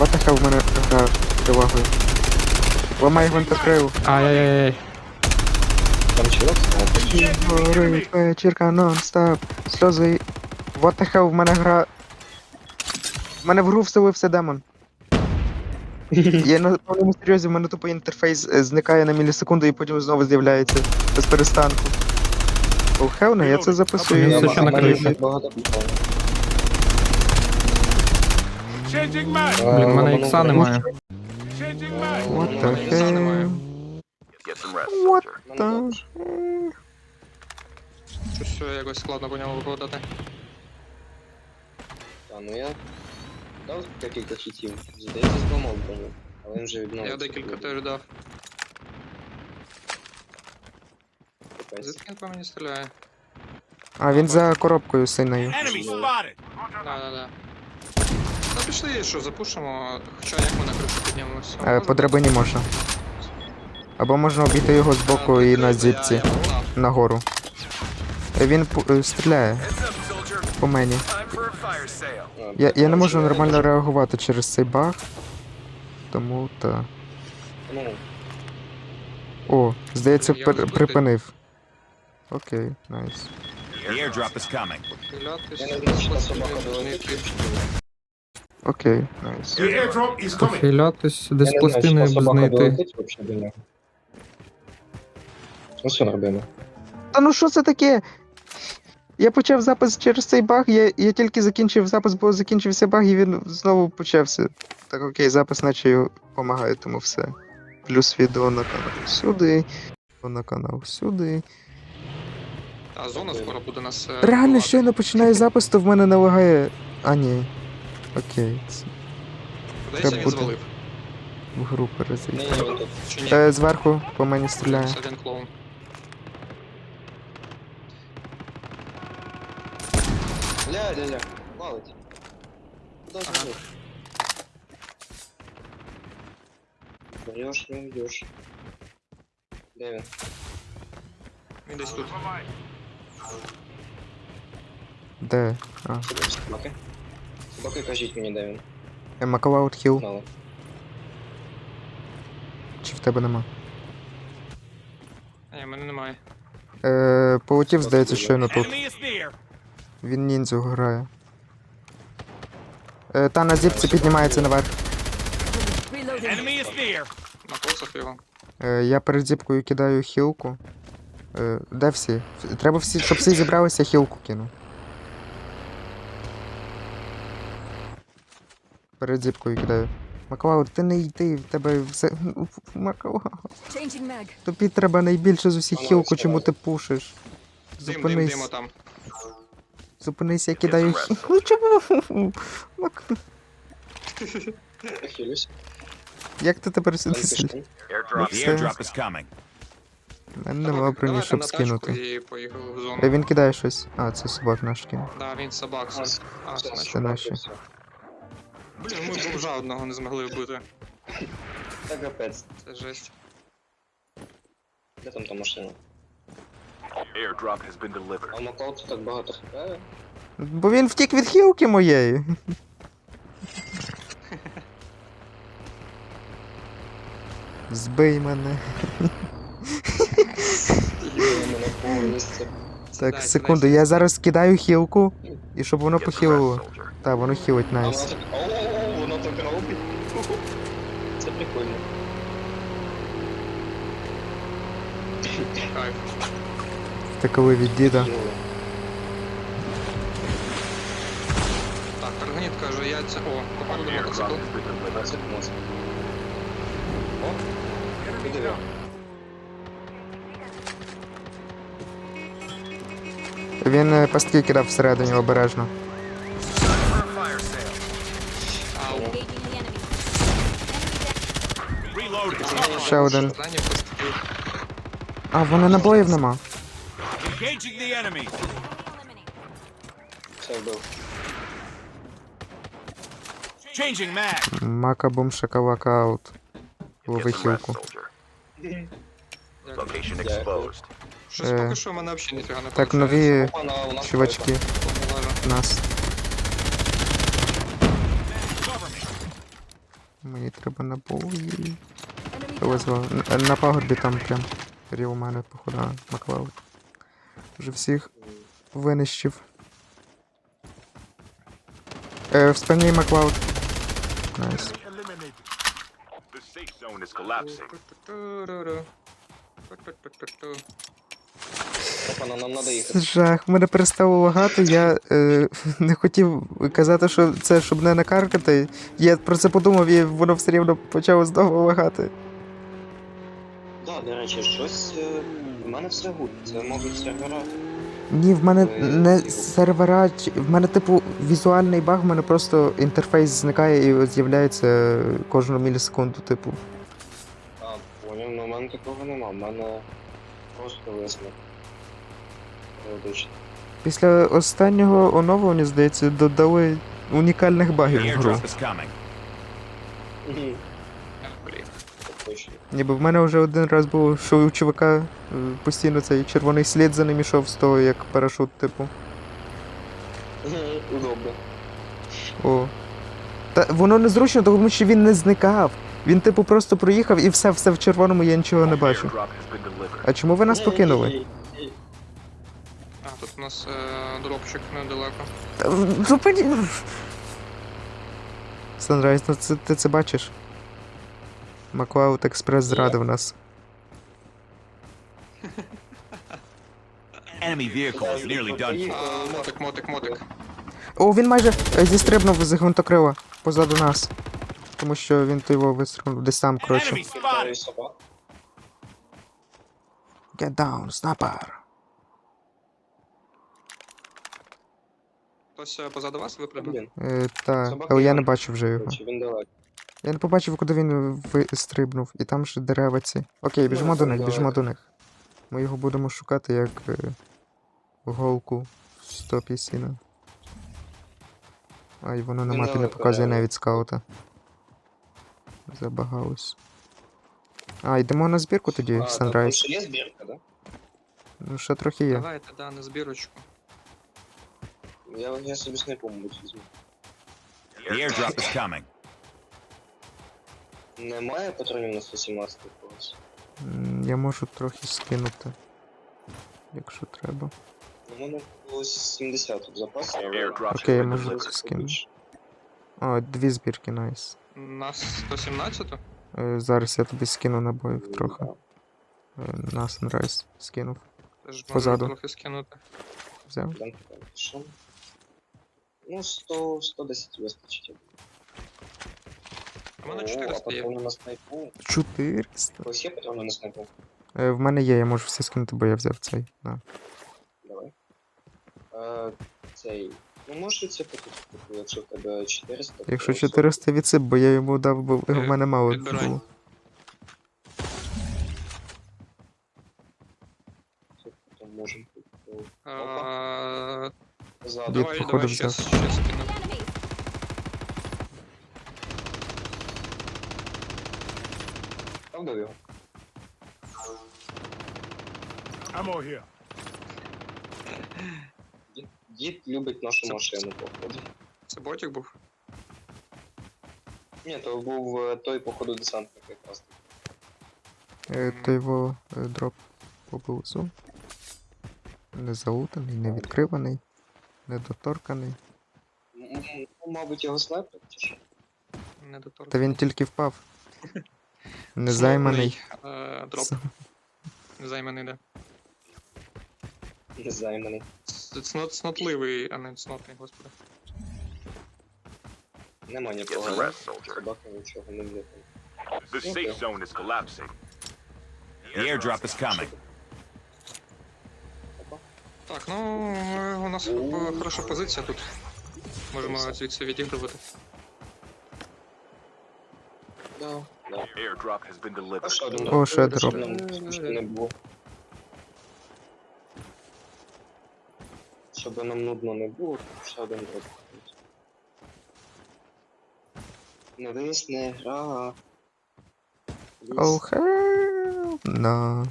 What the hell в мене гра перевагою. Ламай гвинтокрил. Ай-яй-яй. Там чувак. Горить вечірка нон-стоп. Сльози. What the hell в мене гра. В мене в гру вселився демон. Я на повному серйозі, в мене тупо інтерфейс е, зникає на мілісекунду і потім знову з'являється без перестанку. О, хелна, я це записую. Він Я все ще на криші. багато питань. Changing mag! Блін, в мене ікса немає. What the hell? What the Щось е, якось складно по ньому виходити. Та, ну я дав декілька хітів. Здається, зламав даже. Але він вже відновився. Я декілька теж дав. Звідки він по мені стріляє? А, він за коробкою синою. Enemy spotted! Да, да, да. Ну пішли, що запушимо, хоча як ми на кришу піднімемося. Е, По драбині можна. Або можна обійти його з боку і на зіпці нагору. Е, Він пу- е, стріляє по мені. Я, я не можу нормально реагувати через цей баг. Тому та. Ну, О, здається, Я пер- припинив. Окей, найс. The airdrop is coming. Я не знаю, що спасибі, собака була знайти. Окей, найс. The airdrop is coming. Похилятись, Я десь не знаю, пластини що собака знайти. долетить вообще до нього. Ну що робимо? Та ну що це таке? Я почав запис через цей баг, я, я тільки закінчив запис, бо закінчився баг, і він знову почався. Так окей, запис наче допомагає, тому все. Плюс відео на канал сюди. відео На канал сюди. А зона скоро буде нас. е, Реально, вбивати. щойно починаю запис, то в мене не лагає. А ні. Окей, це Кудись треба він буде. звалив. в групу Ні, розійти. ні, він тут. Чи ні? Е, зверху по мені стріляє. Мінус один клоун. Ля, ля, ля. Валить. Куда Ага. звалить? Даешь, не уйдешь. Де він? Він десь тут. Де? А. Сюди, Собаки кажіть мені, де він. Е, Маклауд хіл. Чи в тебе нема? Ні, в мене немає. Е, полетів, здається, щойно тут. Enemy is near. Він ніндзю грає. Е, та на зіпці піднімається наверх. Enemy is near. Накоцав його. Е, я перед зіпкою кидаю хілку. Е, де всі? Треба всі, щоб всі зібралися, хілку кину. Перед зіпкою кидаю. Маклауд, ти не йди, в тебе все. Маклауд. Changing. Тобі треба найбільше з усіх Воно хілку, чому ти пушиш. Дим, дим, Зупинись. димо там. Зупинись, я кидаю хіл. Ну чому? Мак-. Як ти тепер сюди сидиш? Пішли. Airdrop. Airdrop is coming. У мене нема Давайте броні, щоб тачку скинути. І поїхали в Е. Він кидає щось. А, це собак наш кинув. Да, він собак. А, це- А, Все, наші. Це наші. все. Блін, ми бомжа одного не змогли вбити. Та капець. Це жесть. Де там та машина? Airdrop has been delivered. А Маклауд так багато хп. Бо він втік від хілки моєї. Збий мене. Їде мене повністю. Так, секунду, я зараз кидаю хілку, і щоб воно Get rest, похилило. soldier. Так, воно хілить А найс. Так робить. Це прикольно. Кайф. Коли від діда. Так, Аргоніт каже, я це. О, Airdrop мотоцикл. О, підиви. Він е, пастки кидав всередині обережно. Ау. Engaging the enemy. Reloading. Ще один. А, в мене набоїв нема. Mag. Макабум шакалака аут. Лови хілку. Щось поки що в мене взагалі ніфіга не Так, нові чувачки нас. Мені треба набої. Down. На пагорбі там прям. Рів у мене, походу, Маклауд. Вже всіх винищив. Е, в спині Маклауд. Найс. Eliminated. Опа, нам надо їхати. Жах, мене перестало лагати, я е, не хотів казати, що це щоб не накаркати. Я про це подумав і воно все рівно почало знову лагати. Да, до речі, щось. е, В мене все гуд. Це, мабуть, сервера. Ні, в мене Е, не його- сервера, чи- в мене, типу, візуальний баг, в мене просто інтерфейс зникає і з'являється кожну мілісекунду, типу. А, поняв, ну в мене такого нема. В мене просто висне. Періодично. Після останнього оновлення, здається, додали унікальних багів в гру. Ніби в мене вже один раз було, що у чувака е, постійно цей червоний слід за ним ішов з того, як парашут, типу. Удобно. О. Та воно незручно, тому що він не зникав. Він, типу, просто проїхав і все, все в червоному, я нічого не бачу. А чому ви нас покинули? Тут у нас е, дропчик недалеко. Та, в- Зупині. Санрайз, ну це, ти це бачиш? Маклауд Експрес зрадив нас. Enemy vehicle is nearly done for. Мотик, мотик, мотик. О, він майже е, зістрибнув з гвинтокрила позаду нас. Тому що він то його вистрибнув десь там, коротше. Enemy spotted. Get down, снайпер. Хтось е, позаду вас випрыгнув? Е, та, Собака але я не бачив вже його. коротше, він далеко. Я не побачив, куди він вистрибнув, і там ж дерева ці. Окей, біжимо до них, біжимо до них. Ми його будемо шукати як е, голку в стопі сіна. Ай, воно на мапі не показує навіть скаута. Забагалось. А, йдемо на збірку тоді, є збірка, да? Ну, ще трохи є. Давайте, да, на збірочку. Я, я собі снайпу, мабуть, візьму. The airdrop is coming. Немає патронів на 117 когось. М, Я можу трохи скинути. Якщо треба. У мене було 70 в запасі, але... Airdrop has Окей, я можу delivered. скинути. О, дві збірки, найс. На 117-ту? Е, Зараз я тобі скину набоїв трохи. Е, На Sunrise скинув. Позаду. трохи скинути. Взяв. Блін, що? Ну, 100, 110 вистачить. У мене О, 400 а є. на снайпу. 400. Ось є патрони на снайпу? Е, В мене є, я можу все скинути, бо я взяв цей. На. Давай. Е, цей... Ну, можеш відсипати, типу, якщо в тебе 400. Якщо то 400 відсип, бо я йому дав, бо в Е, мене мало підбирай. було. все, то можемо. типу, А, Позаду. Дід, Давай, походу, давай, взяв. щас, скину. Enemies. Правда його? Ammo here. Дід, дід любить нашу машину, походу. Це ботик був? Ні, то був е, той, походу, десантник якраз. Е, То його е, дроп поблизу. Не залутаний, не відкриваний, недоторканий. Ну, мабуть, його снайпер, чи що? Не доторкнув. Та він тільки впав. Незайманий. Е, Дроп. Незайманий, да. Не займаний. Ц- Цнот, цнотливий, а не цнотний, господи. Нема Get нікого. rest, soldier. Собака нічого не влітає. The safe zone is collapsing. The airdrop is coming. Так, ну е, у нас е, хороша позиція тут. Можемо звідси відігрувати. Да, да. Airdrop has been delivered. О, ще дроп. нам скучно не було. Щоб нам нудно не було, ще один дроп. Не висне гра. Oh hell no.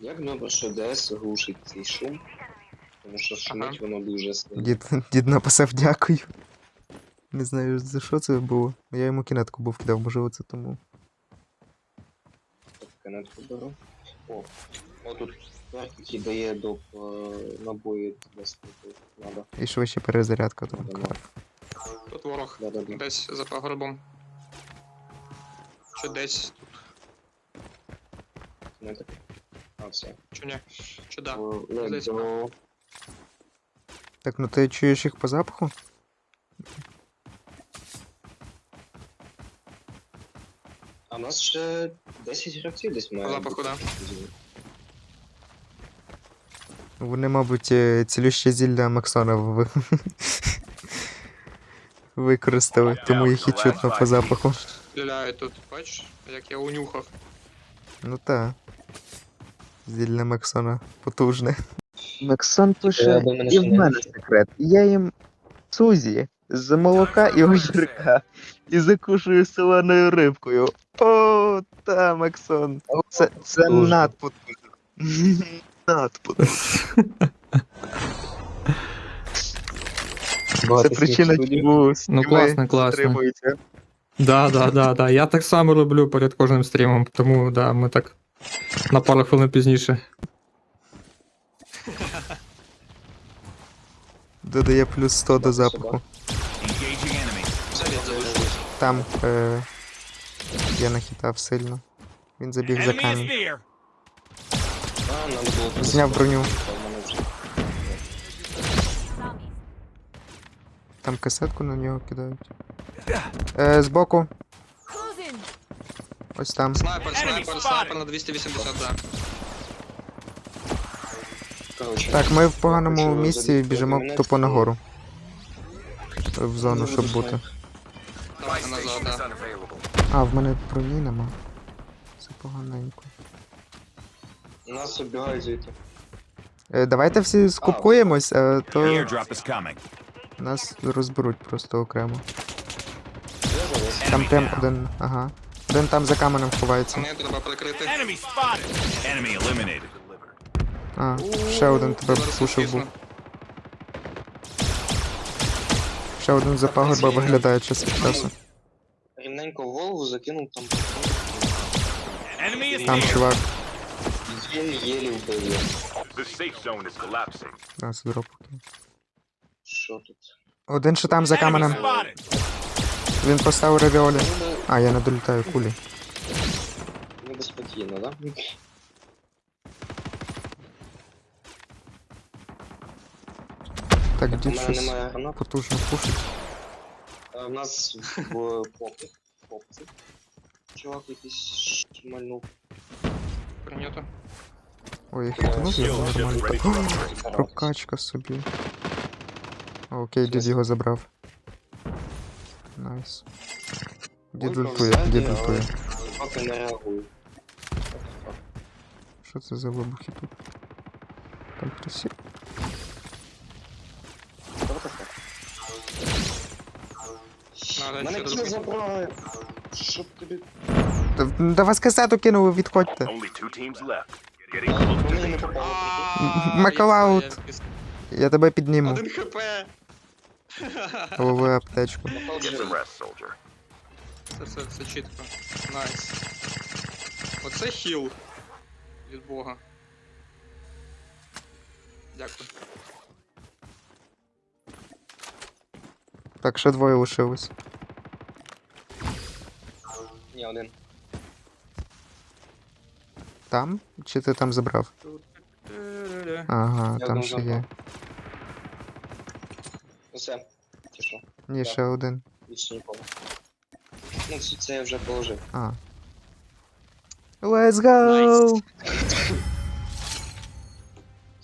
Як добре, що ДС глушить цей шум. Тому що шумить воно дуже сильно. Дід, дід написав дякую. Не знаю, за що це було. Я йому кінетку був кидав, можливо, це тому. Канатку беру. О, о тут перк, дає доп е, набої. Надо. І швидше перезарядка там. Тут ворог. Да, да, да. Десь за пагорбом. Чи десь, Не так. А, все. чи ні? Чи да. Let's go. Так, ну ти чуєш їх по запаху? А в нас ще 10 гравців десь має. По запаху, бути. Вони, мабуть, е, цілюще зілля Максона в... використали, тому їх і чутно по запаху. Стріляють тут, бачиш, як я унюхав. Ну та. Зілля Максона потужне. Максон пише, і в мене секрет. Я їм сузі з молока і огірка. І закушую солоною рибкою. О, та, Максон. Це, це надпотужно. Надпотужно. Це причина, чому Ну, класно, класно. Да, да, да, да. Я так само роблю перед кожним стрімом, тому да, ми так на пару хвилин пізніше. Додає плюс 100 до запаху. Там е, я нахитав сильно. Він забіг за камінь. Зняв броню. Там касетку на нього кидають. Е, збоку. Ось там. Снайпер, снайпер, снайпер на 280, да. Так, ми в поганому місці біжимо тупо то- нагору. В зону, Ну, щоб бути. Давайте назад, да. А, в мене броні нема. Це поганенько. Нас обігають звідти. Е, давайте всі скупкуємось, а то Airdrop is coming. нас розберуть просто окремо. Там прям один. Ага. Один там за каменем ховається. Мені треба прикрити. Enemy spotted. Enemy eliminated. А, ще один тебе Зараз пушив був. відкисну. Ще один за пагорба виглядає час від часу. Рівненько в голову закинув там. Enemy is Там чувак. Єлі-єлі вбив його. The safe zone is collapsing. А, з. Що тут? Один ще там за Enemy каменем. spotted. Він поставив ревіолі. Ніби, А, я не долітаю кулі. ніби спокійно, да? Так, У дід щось немає гранат. потужно пушить. А в нас в. Попці. Чувак якийсь шмальнув. Прийнято. Ой, я хитнув його Shield нормально. О. Прокачка собі. О, Окей, дід його забрав. Найс. Дід Ой, ультує, ззаді, дід але ультує. Поки не реагую. Що це за вибухи тут? Там хтось? Надо Мене зробити. забрали. Щоб тобі. Та, да вас касету кинули, відходьте. Вони не попали. А, я тебе підніму. Один хп. Головою аптечку. Get some rest, soldier. Це все, все чітко. Найс. Оце хіл. Від Бога. Дякую. Так, ще двоє лишилось. Ні, один. Там? Чи ти там забрав? Ага, Я там одного ще є. забрав. Усе. Що? Ні, ще один. Більше нікого. Ну, це, я вже положив. А. Let's go!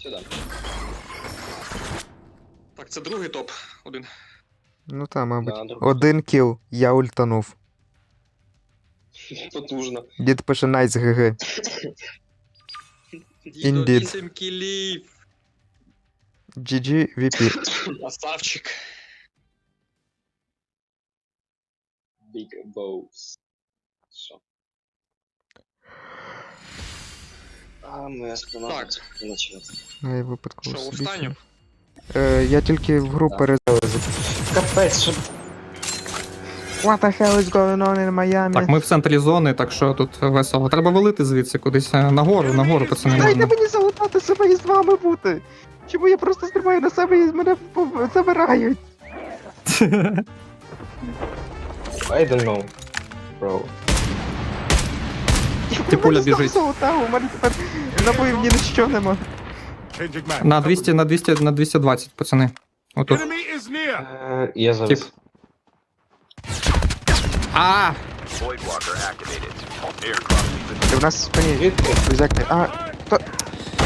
Сюди. Так, це другий топ. Один. Ну та, мабуть. Да, друг- Один кіл, я ультанув. Потужно. Дід пише найс ГГ. Дідо, Indeed. 8 кілів. GG VP. Красавчик. Big bows. Що? А, моя спина Так. почалася. Ну, я випадково Що, собі останню? Е, я тільки в гру Так. перезалазив. Капець, що What the hell is going on in Miami? Так, ми в центрі зони, так що тут весело. Треба валити звідси кудись е, нагору, нагору, пацани. Дайте можна. мені залутати себе і з вами бути. Чому я просто стрибаю на себе і мене пов- забирають? I don't know, bro. Ти пуля Мене знов біжить. залутав, у мене тепер набоїв ні на що нема. Changing mag. На 200, на 200, на 220, пацани. Отут. Enemy is near. Е, я зараз. Тип. А! Void walker activated. Aircraft Ти в нас в спині. Звідки? Друзяки. А,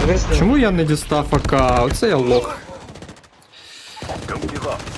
Дивись на- Чому я не дістав АК? Оце я лох. Don't give up.